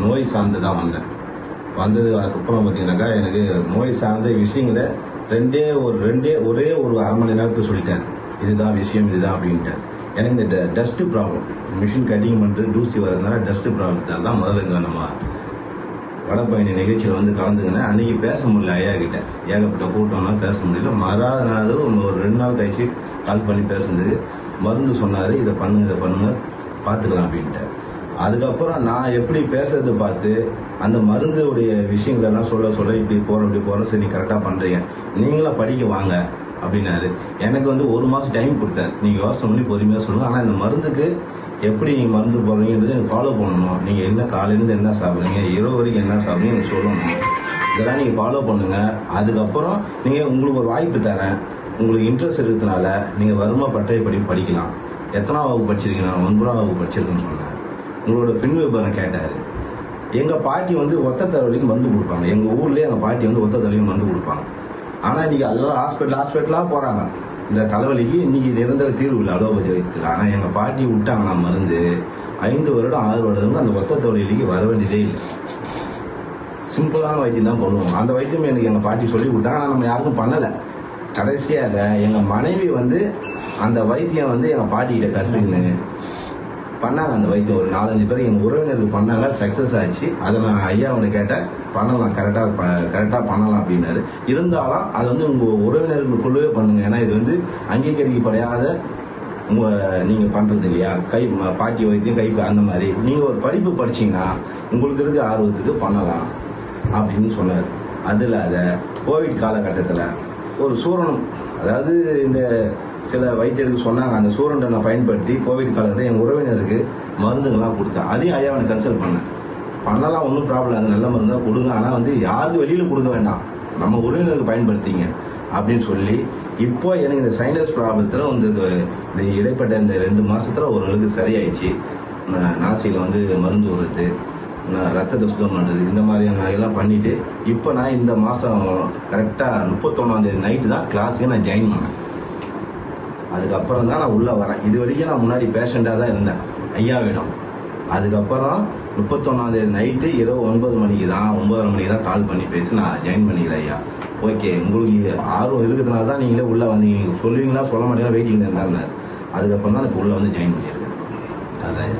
நோய் சார்ந்து தான் வந்தேன். வந்தது அதுக்கப்புறம் பார்த்தீங்கன்னாக்கா எனக்கு நோய் சார்ந்த விஷயங்களை ரெண்டே ஒரு ரெண்டே ஒரே ஒரு அரை மணி நேரத்தை சொல்லிட்டார். இதுதான் விஷயம் இதுதான் அப்படின்ட்டு எனக்கு இந்த டஸ்ட்டு ப்ராப்ளம் மிஷின் கட்டிங் பண்ணிட்டு டூசி வரதுனால டஸ்ட்டு ப்ராப்ளத்தால் தான் முதல்ல இங்கே நம்ம வடபயணி நிகழ்ச்சியில் வந்து கலந்துக்கினேன். அன்றைக்கி பேச முடியல ஐயா கிட்ட. ஏகப்பட்ட கூட்டம்னா பேச முடியல. மறாத நாள் ஒரு ரெண்டு நாள் கழிச்சு கால் பண்ணி பேசுனது மருந்து சொன்னார் இதை பண்ணுங்க இதை பண்ணுங்க பார்த்துக்கலாம் அப்படின்ட்டு அதுக்கப்புறம் நான் எப்படி பேசுறது பார்த்து அந்த மருந்துடைய விஷயங்கள் எல்லாம் சொல்ல சொல்ல இப்படி போகிறோம் இப்படி போகிறோம் சரி நீ கரெக்டாக பண்ணுறீங்க நீங்களும் படிக்க வாங்க அப்படின்னாரு. எனக்கு வந்து ஒரு மாதம் டைம் கொடுத்தாரு நீங்கள் யோசனை பண்ணி பொறுமையாக சொல்லுங்கள் ஆனால் இந்த மருந்துக்கு எப்படி நீங்கள் மருந்து போடுறீங்கிறது எனக்கு ஃபாலோ பண்ணணும். நீங்கள் என்ன காலையிலேருந்து என்ன சாப்பிட்றீங்க இரவு வரைக்கும் என்ன சாப்பிட்றீங்க எனக்கு சொல்லணும். இதெல்லாம் நீங்கள் ஃபாலோ பண்ணுங்க. அதுக்கப்புறம் நீங்கள் உங்களுக்கு ஒரு வாய்ப்பு தரேன். உங்களுக்கு இன்ட்ரெஸ்ட் இருக்கிறதுனால நீங்கள் வருமா பட்டய படி படிக்கலாம். எத்தனாம் வகுப்பு படிச்சிருக்கீங்க? நான் ஒன்பதாம் வகுப்பு படிச்சிருக்கேன்னு சொன்னேன். உங்களோட பின் விபரம் கேட்டார். எங்கள் பாட்டி வந்து ஒத்த தலைவலிக்கு மருந்து கொடுப்பாங்க. எங்கள் ஊர்லேயே எங்கள் பாட்டி வந்து ஒத்த தலைவலிக்கு மருந்து கொடுப்பாங்க. ஆனால் இன்றைக்கி எல்லாரும் ஹாஸ்பிட்டல் ஹாஸ்பிட்டலாக போகிறாங்க இந்த தலைவலிக்கு இன்றைக்கி நிரந்தர தீர்வு இல்லை அலோபதி வைத்தில் ஆனால் எங்கள் பாட்டி விட்டாங்கன்னா மருந்து. ஐந்து வருடம் ஆறு வருடம் அந்த ஒத்த தலைவலிக்கு வர வேண்டியதே இல்லை. சிம்பிளான வைத்தியம் தான் பண்ணுவோம் அந்த வைத்தியம் எனக்கு எங்கள் பாட்டி சொல்லி கொடுத்தாங்க. ஆனால் நம்ம யாருக்கும் பண்ணலை. கடைசியாக எங்கள் மனைவி வந்து அந்த வைத்தியம் வந்து எங்கள் பாட்டிகிட்ட கற்றுக்கின்னு பண்ணாங்க அந்த வைத்தியம். ஒரு நாலஞ்சு பேர் எங்கள் உறவினருக்கு பண்ணாங்க சக்ஸஸ் ஆச்சு அதை நான் ஐயாவோட கேட்டேன் பண்ணலாம் கரெக்டாக கரெக்டாக பண்ணலாம் அப்படின்னாரு. இருந்தாலும் அது வந்து உங்கள் உறவினர்களுக்குள்ளவே பண்ணுங்க. ஏன்னா இது வந்து அங்கீகரிக்கப்படாத உங்க நீங்க பண்றது இல்லையா? கை பாட்டி வைத்தியம் கை அந்த மாதிரி. நீங்க ஒரு படிப்பு படிச்சீங்கன்னா உங்களுக்கு இருக்க ஆர்வத்துக்கு பண்ணலாம் அப்படின்னு சொன்னார். அது இல்லாத கோவிட் காலகட்டத்தில் ஒரு சூரணம் அதாவது இந்த சில வைத்தியர்கள் சொன்னாங்க அந்த சூரண்டை நான் பயன்படுத்தி கோவிட் காலத்தில் என் உறவினருக்கு மருந்துங்கள்லாம் கொடுத்தேன். அதையும் ஐயா அவனை கன்சல்ட் பண்ணேன். பண்ணலாம் ஒன்றும் ப்ராப்ளம் அது நல்ல மருந்து தான் கொடுங்க. ஆனால் வந்து யாருக்கும் வெளியில் கொடுக்க வேண்டாம். நம்ம உறவினருக்கு பயன்படுத்திங்க அப்படின்னு சொல்லி இப்போ எனக்கு இந்த சைனஸ் ப்ராப்ளத்தில் வந்து இந்த இடைப்பட்ட இந்த ரெண்டு மாதத்தில் ஓரளவுக்கு சரியாயிடுச்சு. நாசியில் வந்து மருந்து விடுறது நான் ரத்தத்தை சுத்தம் பண்ணுறது இந்த மாதிரியான எல்லாம் பண்ணிவிட்டு இப்போ நான் இந்த மாதம் கரெக்டாக முப்பத்தொன்னாந்தேதி நைட்டு தான் கிளாஸுக்கு நான் ஜாயின் பண்ணேன். அதுக்கப்புறம் தான் நான் உள்ளே வரேன். இது வரைக்கும் நான் முன்னாடி பேஷண்ட்டாக தான் இருந்தேன் ஐயாவிடம். அதுக்கப்புறம் முப்பத்தொன்னாந்தேதி நைட்டு இரவு ஒன்பது மணிக்கு தான் ஒன்பதரை மணிக்கு தான் கால் பண்ணி பேசி நான் ஜாயின் பண்ணிக்கிறேன் ஐயா. ஓகே உங்களுக்கு ஆர்வம் இருக்கிறதுனால தான் நீங்களே உள்ளே வந்தீங்க நீங்கள் சொல்லுவீங்களா சொல்ல மாட்டீங்களா வெயிட்டிங் இருந்தாருனாரு அதுக்கப்புறம் தான் எனக்கு உள்ளே வந்து ஜாயின் பண்ணியிருக்கேன். அதான்